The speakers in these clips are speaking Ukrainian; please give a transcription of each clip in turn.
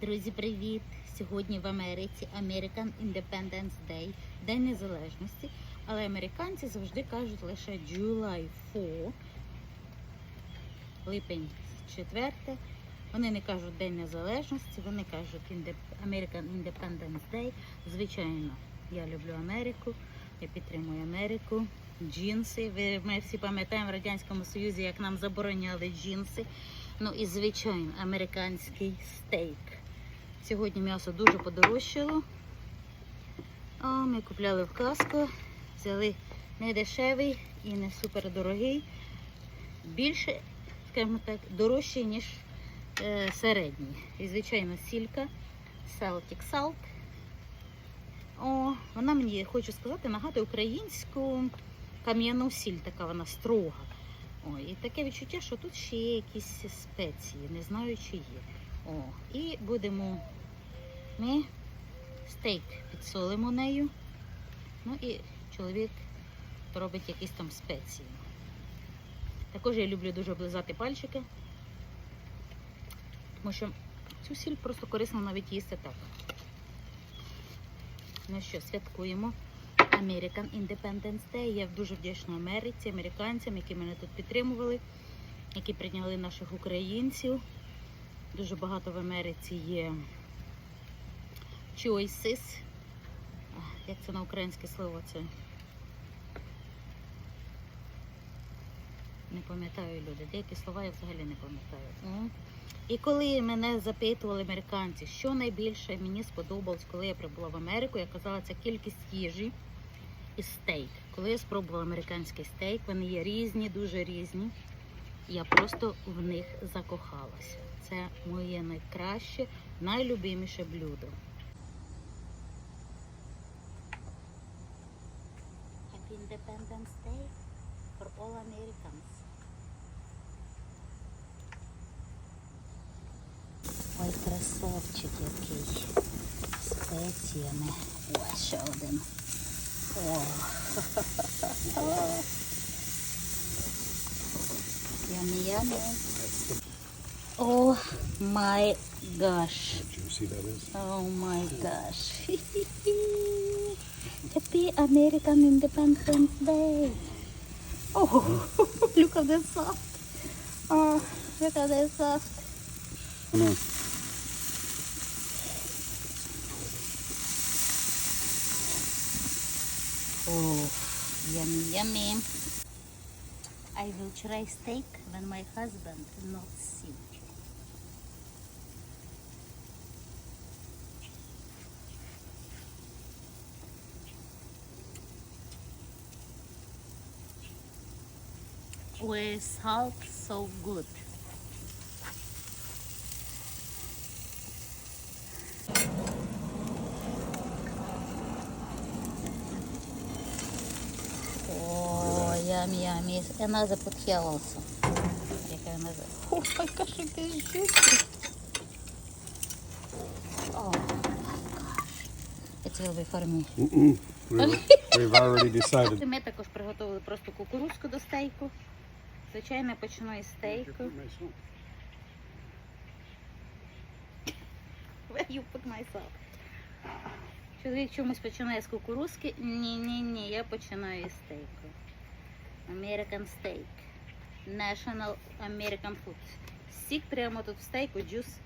Друзі, привіт! Сьогодні в Америці American Independence Day, День Незалежності. Але американці завжди кажуть лише July 4, липень 4. Вони не кажуть День Незалежності, вони кажуть American Independence Day. Звичайно, я люблю Америку, я підтримую Америку. Джинси. Ми всі пам'ятаємо в Радянському Союзі, як нам забороняли джинси. Ну і звичайно, американський стейк. Сьогодні м'ясо дуже подорожчало. А ми купляли в Каско, взяли не дешевий і не супер дорогий. Більше, скажімо так, дорожчий, ніж е, середній. І, звичайно, сілька, Celtic Salt. О, вона мені, хочу сказати, нагадує українську кам'яну сіль, така вона строга. О, і таке відчуття, що тут ще є якісь спеції, не знаю, чи є. О, і будемо ми стейк підсолимо нею. Ну і чоловік робить якісь там спеції. Також я люблю дуже облизати пальчики, тому що цю сіль просто корисно навіть їсти так. Ну що, святкуємо. American Independence Day. Я дуже вдячна Америці, американцям, які мене тут підтримували, які прийняли наших українців. Дуже багато в Америці є choices. Як це на українське слово? Це не пам'ятаю люди. Деякі слова я взагалі не пам'ятаю. І коли мене запитували американці, що найбільше мені сподобалось, коли я прибула в Америку, я казала, це кількість їжі і стейк. Коли я спробувала американський стейк, вони є різні, дуже різні. Я просто в них закохалася. Це моє найкраще, найлюбиміше блюдо. Happy Independence Day for all Americans. Ой, красавчик який. Спеціями. Ой, ще один. О. Yummy, yummy. Oh my gosh. juicy that is. Oh my gosh. Happy American Independence Day. Oh, look at this soft. Oh, look at this soft. No. Oh, yummy, yummy. I will try steak when my husband not sick. With salt, so good. О, ям, ям, another put here. Яка another? О, яка ж ти жутка. О, It will be for me. Mm-mm. We've, we've already decided. Ми також приготували просто кукурузку до стейку. Звичайно, я почну із стейку. Where you put myself? Чоловік чомусь починає з кукурузки. Ні, ні, ні, я починаю із стейку. American steak. National American food. Сік прямо тут в стейку, juice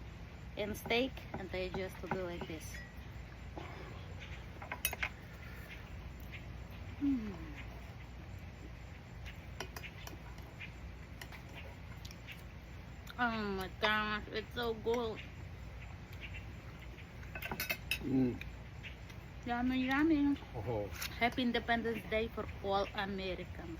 and steak, and I just do like this. Mm. Oh my gosh, it's so good. Mm. Yummy, yummy. Oh, Happy Independence Day for all Americans.